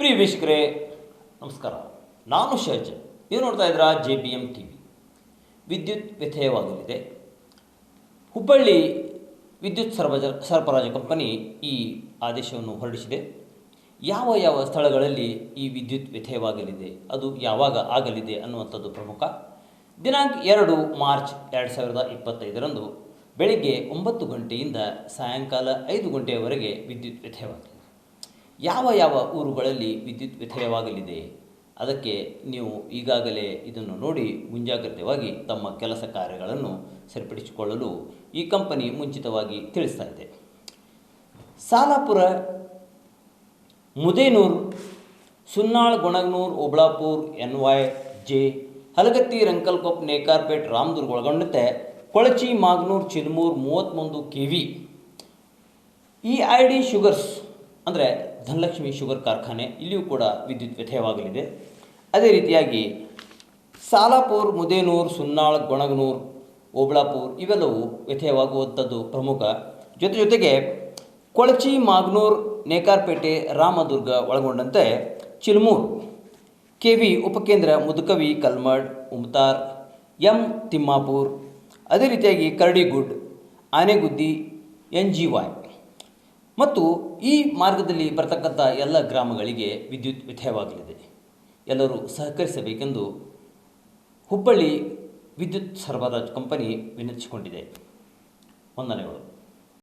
ಪ್ರಿಯ ವೀಕ್ಷಕರೇ, ನಮಸ್ಕಾರ. ನಾನು ಶಹಜ್ ನೀವು ನೋಡ್ತಾ ಇದ್ದೀರಾ J B M T V. ವಿದ್ಯುತ್ ವ್ಯಥೇಯವಾಗಲಿದೆ. ಹುಬ್ಬಳ್ಳಿ ವಿದ್ಯುತ್ ಸರಬಜ, ಸರಬರಾಜು ಕಂಪನಿ ಈ ಆದೇಶವನ್ನು ಹೊರಡಿಸಿದೆ. ಯಾವ ಯಾವ ಸ್ಥಳಗಳಲ್ಲಿ ಈ ವಿದ್ಯುತ್ ವ್ಯಥೇಯವಾಗಲಿದೆ, ಅದು ಯಾವಾಗ ಆಗಲಿದೆ ಅನ್ನುವಂಥದ್ದು ಪ್ರಮುಖ. ದಿನಾಂಕ ಎರಡು ಮಾರ್ಚ್ ಎರಡು ಸಾವಿರದ ಇಪ್ಪತ್ತೈದರಂದು ಬೆಳಿಗ್ಗೆ ಒಂಬತ್ತು ಗಂಟೆಯಿಂದ ಸಾಯಂಕಾಲ ಐದು ಗಂಟೆಯವರೆಗೆ ವಿದ್ಯುತ್ ವ್ಯತ್ಯಯವಾಗಲಿದೆ ಯಾವ ಯಾವ ಊರುಗಳಲ್ಲಿ ವಿದ್ಯುತ್ ವ್ಯತ್ಯಯವಾಗಲಿದೆ ಅದಕ್ಕೆ ನೀವು ಈಗಾಗಲೇ ಇದನ್ನು ನೋಡಿ ಮುಂಜಾಗ್ರತೆಯಾಗಿ ತಮ್ಮ ಕೆಲಸ ಕಾರ್ಯಗಳನ್ನು ಸರಿಪಡಿಸಿಕೊಳ್ಳಲು ಈ ಕಂಪನಿ ಮುಂಚಿತವಾಗಿ ತಿಳಿಸ್ತಾ ಇದೆ. Salapur, Mudenur, Sunnal Gunaganur, Oblapur N Y J, Halagatti Rankalkop Nekarpet, Ramadurga ಒಳಗೊಂಡಂತೆ ಕೊಳಚಿ, ಮಾಗ್ನೂರ್ ಚಿಲ್ಮೂರ್ ಮೂವತ್ತೊಂದು K V E I D sugars ಅಂದರೆ ಧನಲಕ್ಷ್ಮಿ ಶುಗರ್ ಕಾರ್ಖಾನೆ ಇಲ್ಲಿಯೂ ಕೂಡ ವಿದ್ಯುತ್ ವ್ಯತ್ಯಯವಾಗಲಿದೆ ಅದೇ ರೀತಿಯಾಗಿ ಸಾಲಾಪುರ್, ಮುದೇನೂರ್, ಸುನ್ನಾಳ್, ಗೊಣಗನೂರ್, ಓಬಳಾಪುರ್ ಇವೆಲ್ಲವೂ ವ್ಯತ್ಯಯವಾಗುವಂಥದ್ದು ಪ್ರಮುಖ. ಜೊತೆ ಜೊತೆಗೆ ಕೊಳಚಿ, ಮಾಗ್ನೂರ್, ನೇಕಾರ್ಪೇಟೆ, ರಾಮದುರ್ಗ ಒಳಗೊಂಡಂತೆ ಚಿಲ್ಮೂರ್ ಕೆ ವಿ ಉಪಕೇಂದ್ರ ಮುದುಕವಿ, ಕಲ್ಮಡ್, ಉಮ್ತಾರ್, ಎಂ ತಿಮ್ಮಾಪುರ್, ಅದೇ ರೀತಿಯಾಗಿ Karadigud, Aneguddi, N G Y ಮತ್ತು ಈ ಮಾರ್ಗದಲ್ಲಿ ಬರತಕ್ಕಂಥ ಎಲ್ಲ ಗ್ರಾಮಗಳಿಗೆ ವಿದ್ಯುತ್ ವಿಧೇಯವಾಗಲಿದೆ ಎಲ್ಲರೂ ಸಹಕರಿಸಬೇಕೆಂದು ಹುಬ್ಬಳ್ಳಿ ವಿದ್ಯುತ್ ಸರಬರಾಜು ಕಂಪನಿ ವಿನಂತಿಸಿಕೊಂಡಿದೆ. ವಂದನೆಗಳು.